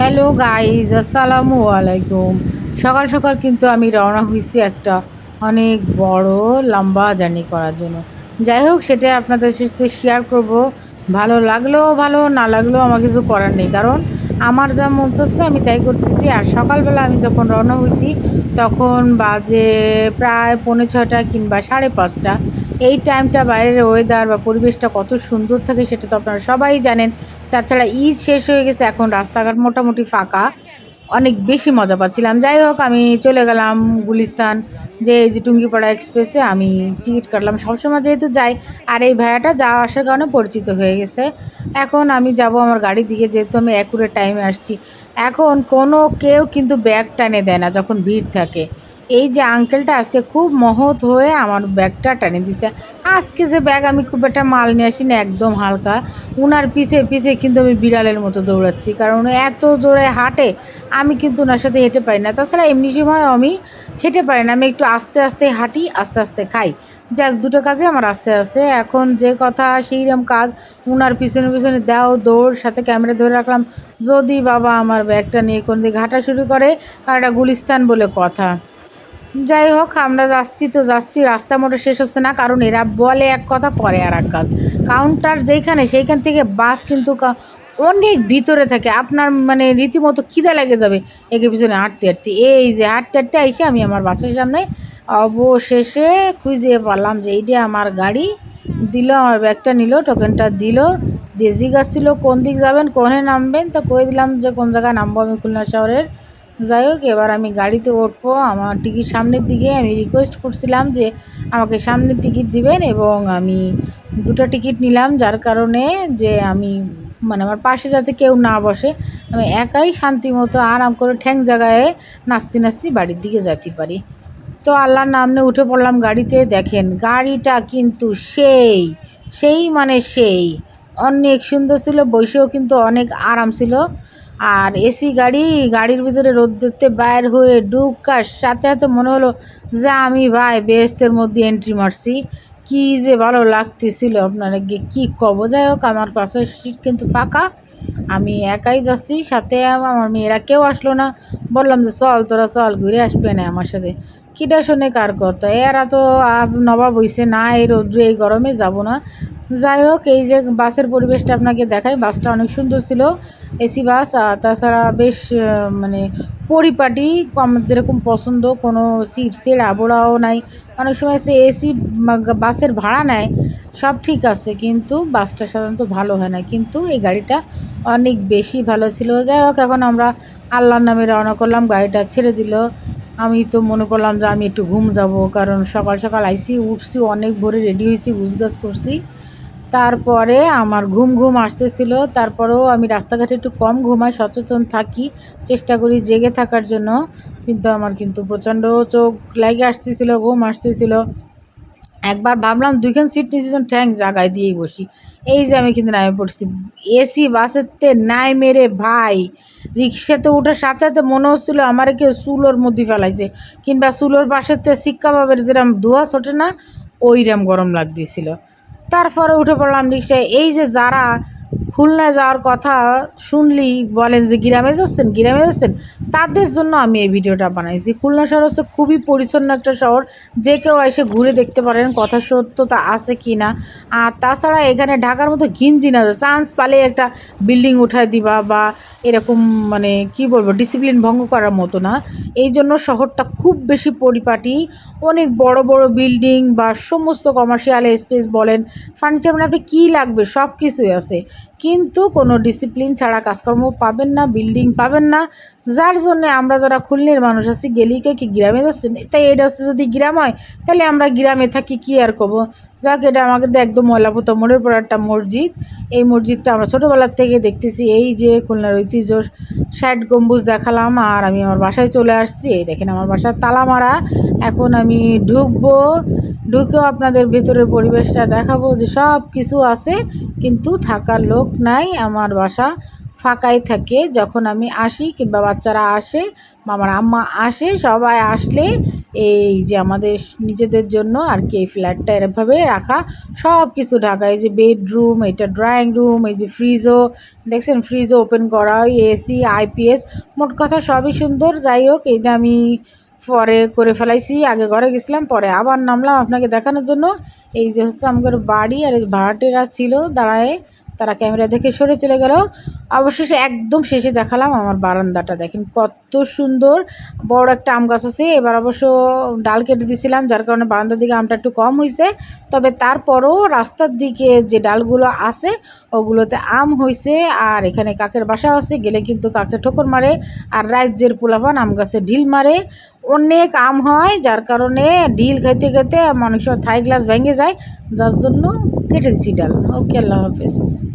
Hello guys আসসালামু আলাইকুম। সকাল সকাল কিন্তু আমি রওনা হয়েছি একটা অনেক বড়, লম্বা জার্নি করার জন্য। যাই হোক সেটা আপনাদের সাথে শেয়ার করব। ভালো লাগলেও ভালো না লাগলেও আমার কিছু করার নেই। কারণ আমার যা মন চাচ্ছে, আমি তাই করতেছি। আর সকালবেলা আমি যখন রওনা হয়েছি, তখন বাজে প্রায় পৌনে ছটা কিংবা সাড়ে পাঁচটা। এই টাইমটা বাইরের ওয়েদার বা পরিবেশটা কত সুন্দর থাকে সেটা তো আপনারা সবাই জানেন। তাছাড়া ঈদ শেষ হয়ে গেছে, এখন রাস্তাঘাট মোটামুটি ফাঁকা। অনেক বেশি মজা পাচ্ছিলাম। যাই হোক, আমি চলে গেলাম গুলিস্তান, যে যে টুঙ্গিপাড়া এক্সপ্রেসে আমি টিকিট কাটলাম। সবসময় যেহেতু যাই, আর এই ভাড়াটা যাওয়া আসার কারণে পরিচিত হয়ে গেছে। এখন আমি যাব আমার গাড়ির দিকে, যেহেতু আমি অ্যাকুরেট টাইমে আসছি। এখন কোনো কেউ কিন্তু ব্যাগ টানে দেয় না, যখন ভিড় থাকে। এই যে আঙ্কেলটা আজকে খুব মহৎ হয়ে আমার ব্যাগটা টানে দিছে। আজকে যে ব্যাগ আমি খুব একটা মাল নিয়ে আসি না একদম হালকা। উনার পিছে পিছে কিন্তু আমি বিড়ালের মতো দৌড়াচ্ছি, কারণ এত জোরে হাঁটে, আমি কিন্তু ওনার সাথে হেঁটে পারি না। তাছাড়া এমনি সময় আমি হেঁটে পারি না, আমি একটু আস্তে আস্তে হাঁটি, আস্তে আস্তে খাই। যাক, দুটো কাজে আমার আস্তে আস্তে। এখন যে কথা সেইরকম কাজ, উনার পিছনে পিছনে দাও, দৌড়, সাথে ক্যামেরা ধরে রাখলাম। যদি বাবা আমার ব্যাগটা নিয়ে কোন দিকে হাঁটা শুরু করে, আর এটা গুলিস্তান বলে কথা। যাই হোক, আমরা যাচ্ছি তো যাচ্ছি, রাস্তা মোটে শেষ হচ্ছে না, কারণ এরা বলে এক কথা করে আর এক কাজ। কাউন্টার যেইখানে, সেইখান থেকে বাস কিন্তু অনেক ভিতরে থাকে। আপনার মানে রীতিমতো খিদে লেগে যাবে, একে পিছনে হাঁটতে হাঁটতে। এই যে হাঁটতে হাঁটতে এসে আমি আমার বাসের সামনে অবশেষে খুঁজে পারলাম যে এইটা আমার গাড়ি। দিল, আমার ব্যাগটা নিল টোকেনটা দিল, দিয়ে জিজ্ঞাসছিল কোন দিক যাবেন, কোনে নামবেন? তো কয়ে দিলাম যে কোন জায়গায় নামবো আমি খুলনা শহরের। যাই হোক, এবার আমি গাড়িতে উঠবো। আমার টিকিট সামনের দিকে আমি রিকোয়েস্ট করছিলাম যে আমাকে সামনের টিকিট দিবেন এবং আমি দুটো টিকিট নিলাম, যার কারণে যে আমি মানে আমার পাশে যাতে কেউ না বসে। আমি একাই শান্তি মতো আরাম করে ঠ্যাং জায়গায় নাচতে নাচতে বাড়ির দিকে যেতে পারি। তো আল্লাহর নামনে উঠে পড়লাম গাড়িতে। দেখেন, গাড়িটা কিন্তু সেই সেই মানে সেই। অনেক সুন্দর ছিল, বসেও কিন্তু অনেক আরাম ছিল। আর এসি গাড়ি, গাড়ির ভিতরে রোদ দেখতে বাইর হয়ে ঢুকার সাথে সাথে মনে হলো যে আমি ভাই বেহেস্তের মধ্যে এন্ট্রি মারছি। কি যে ভালো লাগতেছিল আপনারা কী কব? যাই হোক, আমার পাশের সিট কিন্তু ফাঁকা। আমি একাই যাচ্ছি, সাথে আমার মেয়েরা কেউ আসলো না। বললাম যে চল, তোরা চল, ঘুরে আসবে না আমার সাথে। কিটা শুনে কার কথা? এরা তো নবাব হইছে, না এই রোদ্রে, এই গরমে যাব না। যাই হোক, এই যে বাসের পরিবেশটা আপনাকে দেখাই, বাসটা অনেক সুন্দর ছিল, এসি বাস, আর তাছাড়া বেশ মানে পরিপাটি, কম যেরকম পছন্দ, কোনো সিট সেট আবড়াও নাই। অনেক সময় সে এসি বাসের ভাড়া নেয়, সব ঠিক আছে, কিন্তু বাসটা সাধারণত ভালো হয় না। কিন্তু এই গাড়িটা অনেক বেশি ভালো ছিল। যাই হোক, এখন আমরা আল্লাহর নামে রওনা করলাম, গাড়িটা ছেড়ে দিল। আমি তো মনে করলাম যে আমি একটু ঘুম যাব, কারণ সকাল সকাল আইসি, উঠছি, অনেক ভোরে রেডি হয়েছি, গুছগাছ করছি। তারপরে আমার ঘুম ঘুম আসতেছিল, তারপরেও আমি রাস্তাঘাটে একটু কম ঘুমাই, সচেতন থাকি, চেষ্টা করি জেগে থাকার জন্য, কিন্তু আমার কিন্তু প্রচণ্ড চোখ লাগে আসতেছিল, ঘুম আসতেছিল। একবার ভাবলাম দুইখান সিট নিয়েছিলাম ঠ্যাং জাগায় দিয়েই বসি। এই যে আমি কিন্তু নামে পড়ছি। এসি বাসেতে নাই মেরে ভাই, রিক্সাতে উঠার সাথে সাথে মনে হচ্ছিল আমার কেউ চুলোর মধ্যে ফেলাইছে, কিংবা চুলোর পাশেতে শিক্ষা বাবের যেরকম ধোয়া ছোটে না ওইরকম গরম লাগতেছিল। তারপরে উঠে পড়লাম রিক্সায়। এই যে যারা খুলনা যাওয়ার কথা শুনলি বলেন যে গ্রামে যাচ্ছেন গ্রামে যাচ্ছেন, তাদের জন্য আমি এই ভিডিওটা বানাইছি। খুলনা শহর হচ্ছে খুবই পরিচ্ছন্ন একটা শহর। যে কেউ এসে ঘুরে দেখতে পারেন কথা সত্যতা আছে কি না। আর তাছাড়া এখানে ঢাকার মতো ঘিনজি না চান্স পালে একটা বিল্ডিং উঠায় দিবা বা এরকম মানে কি বলব ডিসিপ্লিন ভঙ্গ করার মতো না। এই জন্য শহরটা খুব বেশি পরিপাটি। অনেক বড় বড় বিল্ডিং বা সমস্ত কমার্শিয়াল স্পেস বলেন ফার্নিচার মানে আপনি কী লাগবে সব কিছুই আছে। কিন্তু কোনো ডিসিপ্লিন ছাড়া কাজকর্ম পাবেন না বিল্ডিং পাবেন না। যার জন্যে আমরা যারা খুলনের মানুষ আছি গেলেই কে কি গ্রামে যাচ্ছেন তাই এটা হচ্ছে যদি গ্রাম হয়, তাহলে আমরা গ্রামে থাকি, কি আর করব? যাক, এটা আমাদের একদম ময়লাপুতা মোড়ের পর একটা মসজিদ। এই মসজিদটা আমরা ছোটোবেলার থেকে দেখতেছি। এই যে খুলনার ঐতিহ্য, ষাট গম্বুজ দেখালাম আর আমি আমার বাসায় চলে আসছি। এই দেখেন আমার বাসার তালা মারা। এখন আমি ঢুকবো। ঢুকেও আপনাদের ভেতরের পরিবেশটা দেখাবো যে সব কিছু আছে, কিন্তু থাকার লোক নাই, আমার বাসা ফাঁকাই থাকে। যখন আমি আসি কিংবা বাচ্চারা আসে বা আমার আম্মা আসে, সবাই আসলে এই যে আমাদের নিজেদের জন্য আর কি এই ফ্ল্যাটটা এরকমভাবে রাখা। সব কিছু ঢাকা, এই যে বেডরুম এটা ড্রয়িং রুম এই যে ফ্রিজও দেখছেন ফ্রিজও ওপেন করা এসি আইপিএস মোট কথা সবই সুন্দর। যাই হোক এইটা আমি পরে করে ফেলাইছি, আগে ঘরে গেছিলাম, পরে আবার নামলাম আপনাকে দেখানোর জন্য। এই যে হচ্ছে আমাদের বাড়ি আর ভাড়াটেরা ছিল, দাঁড়ায় তারা ক্যামেরা দেখে সরে চলে গেল। অবশেষে একদম শেষে দেখালাম আমার বারান্দাটা, দেখেন কত সুন্দর, বড় একটা আম গাছ আছে। এবার অবশ্য ডাল কেটে দিয়েছিলাম, যার কারণে বারান্দার দিকে আমটা একটু কম হয়েছে। তবে তারপরও রাস্তার দিকে যে ডালগুলো আছে, ওগুলোতে আম হয়েছে, আর এখানে কাকের বাসা আছে। গেলে কিন্তু কাকে ঠোকর মারে, আর রাজ্যের পোলাপান আম গাছে ঢিল মারে। অনেক আম হয়, যার কারণে ঢিল খাইতে খাইতে মানুষের থাই গ্লাস ভেঙে যায়, যার জন্য কেটে দিচ্ছি ডাল। ওকে, আল্লাহ হাফেজ।